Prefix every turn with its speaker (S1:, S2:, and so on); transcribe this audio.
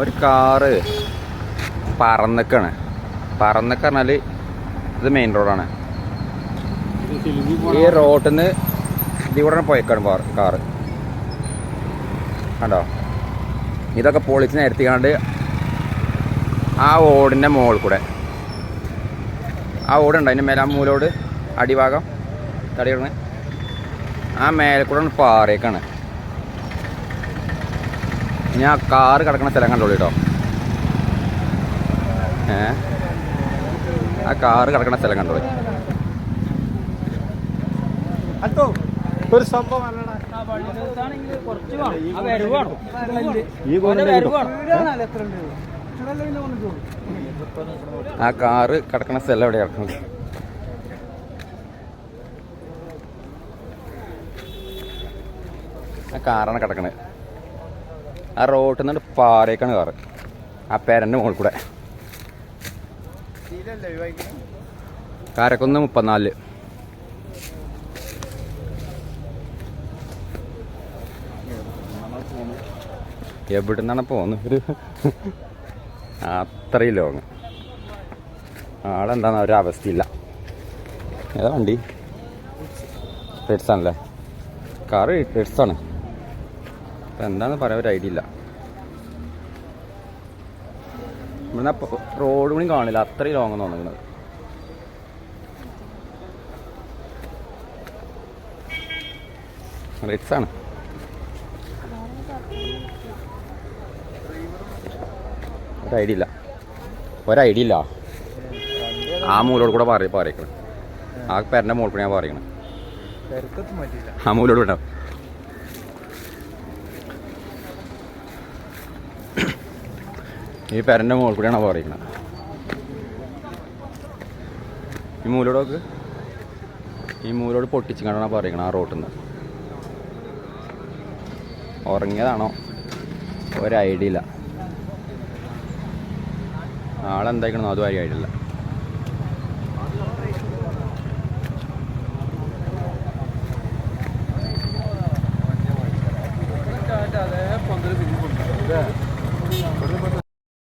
S1: ഒരു കാറ് പറന്നക്കാണ്. പറന്നക്ക പറഞ്ഞാൽ ഇത് മെയിൻ റോഡാണ് ഈ റോഡിൽ നിന്ന് ഇതിലൂടെ പോയേക്കാണ് കാറ്. കണ്ടോ? ഇതൊക്കെ പൊളിച്ച് നിരത്തിക്കാണ്ട് ആ ഓടിന്റെ മുകളിൽ കൂടെ. ആ ഓടുണ്ട് അതിന്റെ മേലെ ആ മൂലോട് അടിഭാഗം തടിയിടണേ ആ മേലെ കൂടെ പാറേക്കാണ് ഞാൻ ആ കാറ് കിടക്കുന്ന സ്ഥലം കണ്ടോളൂ കേട്ടോ. ഏ? ആ കാറ് കിടക്കുന്ന സ്ഥലം കണ്ടോളൂ.
S2: ഒരു സംഭവം
S1: ആ കാറ് കിടക്കുന്ന സ്ഥലം എവിടെ കിടക്കുന്നത് ആ കാറാണ് കിടക്കണത്. ആ റോട്ടിൽ നിന്ന് പാറേക്കാണ് കാറ്. ആ പേരന്റെ മുകളിൽ കൂടെ. കാരക്കൊന്ന് മുപ്പത്തിനാലിൽ എവിടെ നിന്നാണ് പോകുന്നത് ഒരു അത്രയും ലോങ്. ആളെന്താന്ന് ഒരു അവസ്ഥയില്ല. ഏതാ വണ്ടി? റെഡ്സാണല്ലേ കാറ് റെഡ്സാണ് അപ്പം എന്താണെന്ന് പറയാൻ ഒരു ഐഡിയ ഇല്ല. ഇവിടുന്ന് റോഡ് കൂടി കാണില്ല. അത്രയും ലോങ് തോന്നുന്നത് റെഡ്സ് ആണ്. ഒരു ഐഡിയ ഇല്ല. ഒരു ഐഡിയ ഇല്ല. ആ മൂലോട് കൂടെ പറയ പറയക്കണം. ആ പേരന്റെ മോൾ കൂടെ ഞാൻ പറയണം ആ മൂലോട് വിടാം ഈ പെരന്റെ മുകളിൽ കൂടിയാണ് പറയുന്നത്? ഈ മൂലോടൊക്കെ ഈ മൂലോട് പൊട്ടിച്ചു കണ്ടാണ് പറയുന്നത് ആ റോട്ടിൽ നിന്ന്. ഉറങ്ങിയതാണോ? ഒരു ഐഡിയ ഇല്ല. ആളെന്തായിക്കണോ അതും ഒരു ഐഡിയ ഇല്ല. പന്ത്രണ്ട്